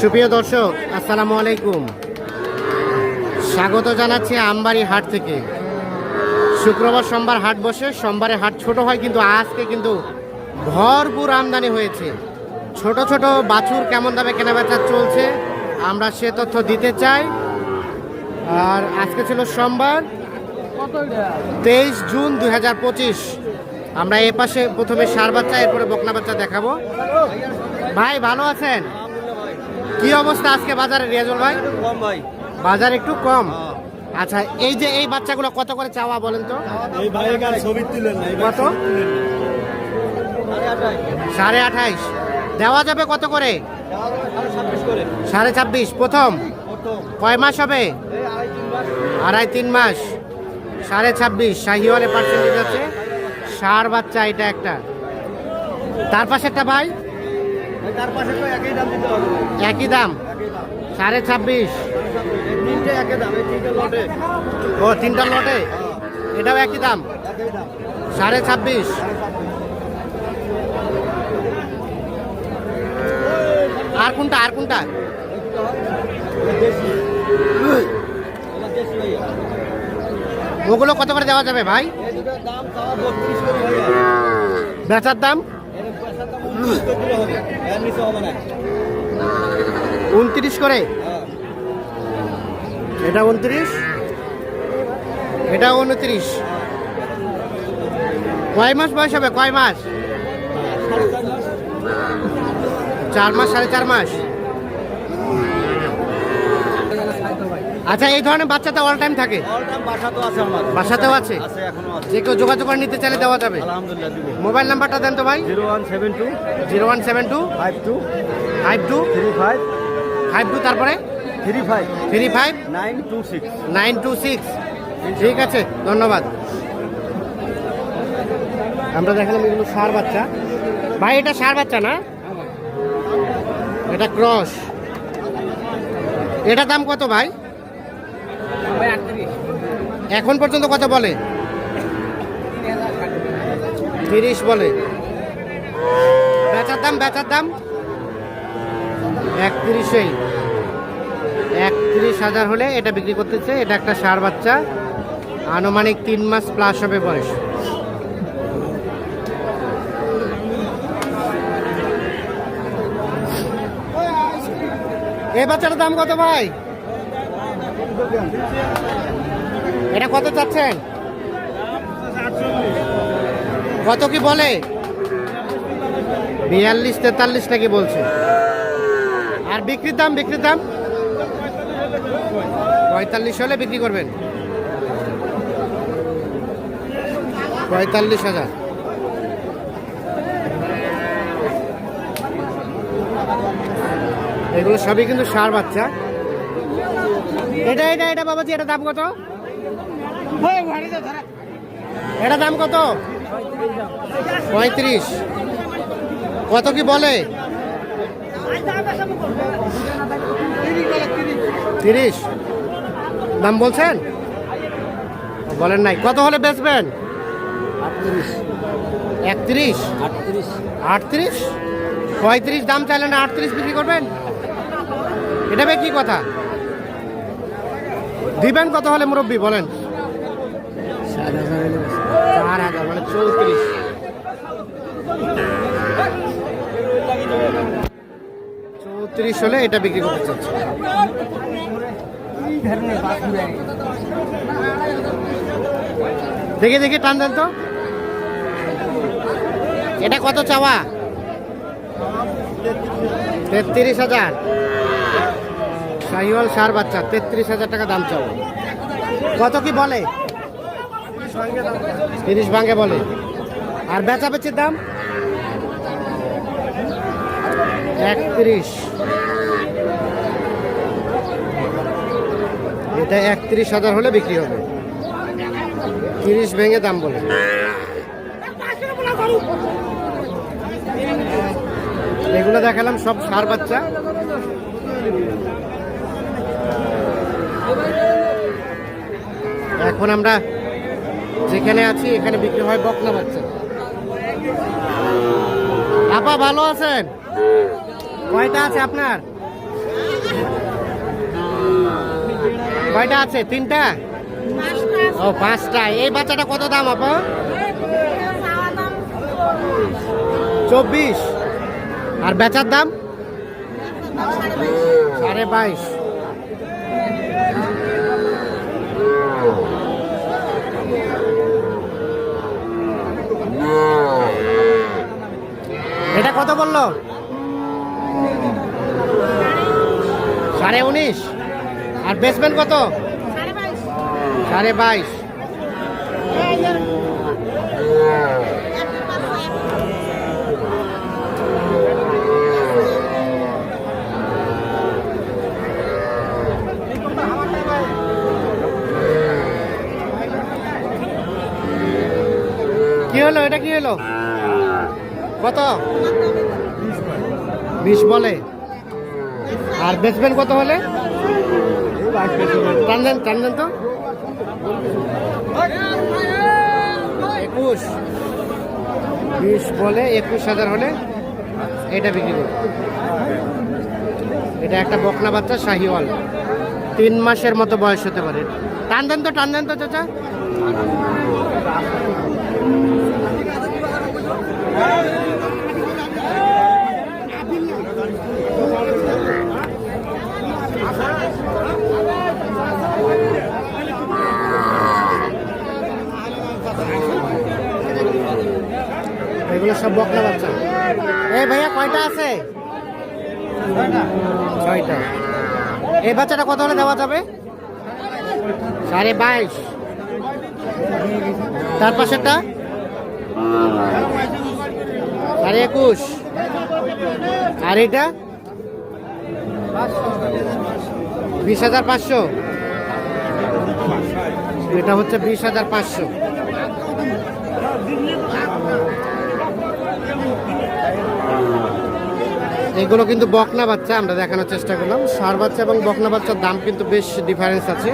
সুপ্রিয় দর্শক, আসসালামু আলাইকুম। স্বাগত জানাচ্ছি আমবাড়ি হাট থেকে। শুক্রবার সোমবার হাট বসে, সোমবারে হাট ছোট হয়, কিন্তু আজকে কিন্তু ভরপুর আমদানি হয়েছে। ছোট ছোট বাছুর কেমন দামে কেনাবেচা চলছে, আমরা সে তথ্য দিতে চাই। আর আজকে ছিল সোমবার, তেইশ জুন দু হাজার পঁচিশ। আমরা এ পাশে প্রথমে সার বাচ্চা, এরপরে বকনা বাচ্চা দেখাবো। ভাই, ভালো আছেন? কি অবস্থা আজকে বাজারে রিয়াজুল ভাই? কম ভাই। বাজার একটু কম? আচ্ছা এই যে এই বাচ্চাগুলো কত করে চাওয়া বলেন তো? এই গান ছবি তুলেন না কত? সাড়ে আঠাইশ। দেওয়া যাবে কত করে? করে সাড়ে ছাব্বিশ। প্রথম? কয় মাস হবে? আড়াই তিন মাস। সাড়ে ছাব্বিশ। শাহিওয়ালে পার্সেন্টেজ আছে। সার বাচ্চা এটা একটা। তার পাশে একটা ভাই? একই দাম সাড়ে ছাব্বিশ। ও তিনটা লটে? এটাও একই দাম? সাড়ে ছাব্বিশ। আর কোনটা আর কোনটা? ওগুলো কত করে দেওয়া যাবে ভাই? বেচার দাম উনত্রিশ করে? এটা উনত্রিশ? এটা উনত্রিশ। কয় মাস বয়স হবে? কয় মাস? চার মাস, সাড়ে চার মাস। আচ্ছা এই ধরনের বাচ্চা তো অল টাইম থাকে? অল টাইম বাসা তো আছে আমার। বাসাতেও আছে? আছে এখনও আছে। যে কেউ যোগাযোগ করে নিতে চাইলে দেওয়া যাবে? আলহামদুলিল্লাহ মোবাইল নাম্বারটা দেন তো ভাই। Zero one seven two zero one seven two five two five two three five five two তারপরে? Three five three five nine two six. Nine two six. ঠিক আছে ধন্যবাদ। আমরা দেখালাম এগুলো সার বাচ্চা। ভাই এটা সার বাচ্চা না? এটা ক্রস। এটা দাম কত ভাই? এখন পর্যন্ত কত বলে। তিরিশ বলে। বেচার দাম বেচার দাম। একত্রিশেই। একত্রিশ হাজার হলে এটা বিক্রি করতেছে, এটা একটা সার বাচ্চা। আনুমানিক তিন মাস প্লাস হবে বয়স। এই বাচ্চাটার দাম কত ভাই? এটা কত চাচ্ছেন? কত কি বলে? বিয়াল্লিশ, তেতাল্লিশ নাকি বলছে? আর বিক্রির দাম বিক্রির দাম? পঁয়তাল্লিশ হলে বিক্রি করবেন। পঁয়তাল্লিশ হাজার। এগুলো সবই কিন্তু সার বাচ্চা। এটা এটা এটা বাবাজি, এটা দাম কত? এটা দাম কত? পঁয়ত্রিশ। কত কি বলে? তিরিশ। দাম বলছেন? বলেন নাই। কত হলে বেচবেন? একত্রিশ? আটত্রিশ। পঁয়ত্রিশ দাম চাইলেন আটত্রিশ বিক্রি করবেন? এটা কি কথা? দিবেন কত হলে মুরব্বী বলেন? চার হাজার মানে চৌত্রিশ। চৌত্রিশ হলে এটা বিক্রি করতে চাচ্ছে দেখে দেখে টান দেন তো। এটা কত চাওয়া? তেত্রিশ হাজার। শাহিওয়াল সার বাচ্চা, তেত্রিশ হাজার টাকা দাম চাও। কত কি বলে? তিরিশ ভাঙে বলে। আর বেচা বেচির দাম? একত্রিশ। এটা একত্রিশ হাজার হলে বিক্রি হবে। তিরিশ ভেঙে দাম বলে। এগুলো দেখালাম সব সার বাচ্চা। এখন আমরা যেখানে আছি, এখানে বিক্রি হয় বকনা বাচ্চা। আপা, ভালো আছেন? কয়টা আছে আপনার? কয়টা আছে? তিনটা? ও, পাঁচটা। এই বাচ্চাটা কত দাম, আপা? চব্বিশ। আর বেচার দাম? সাড়ে বাইশ এটা কত বলল? সাড়ে উনিশ। আর বেসমেন্ট কত? সাড়ে বাইশ। কি হলো? এটা কি হলো? কত? বিশ বলে? আর বেচবেন কত হলে? টান দেন টান দেন তো? একুশ। বিশ বলে একুশ হাজার হলে এটা বিক্রি করুন। এটা একটা বকনা বাচ্চা শাহিওয়াল। তিন মাসের মতো বয়স হতে পারে। টান দেন তো টান দেন তো চাচা? এগুলো সব বকনা বাচ্চা। এই ভাইয়া, কয়টা আছে? ছয়টা। এই বাচ্চাটা কত হলে দেওয়া যাবে? সাড়ে বাইশ। তার পাশেরটা? সাড়ে একুশ। আর এটা বিশ হাজার পাঁচশো। এটা হচ্ছে বিশ হাজার পাঁচশো। এগুলো কিন্তু বকনা বাচ্চা, আমরা দেখানোর চেষ্টা করলাম। সার বাচ্চা এবং বকনা বাচ্চার দাম কিন্তু বেশ ডিফারেন্স আছে।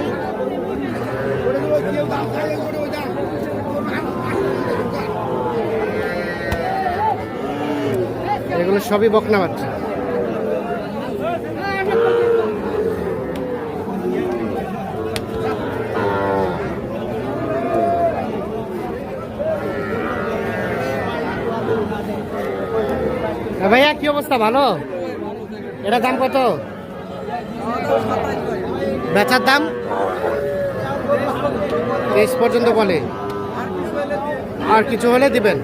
এগুলো সবই বকনা বাচ্চা। ভাইয়া, কি অবস্থা? ভালো? এটা দাম কত? বেচার দাম? তেইশ পর্যন্ত বলে। আর কিছু হলে দিবেন।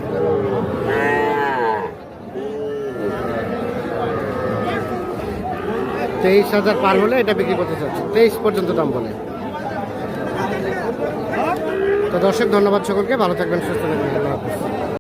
তেইশ হাজার পার হলে এটা বিক্রি করতে চাচ্ছে। তেইশ পর্যন্ত দাম বলে। তো দর্শক, ধন্যবাদ সকলকে। ভালো থাকবেন, সুস্থ থাকবেন।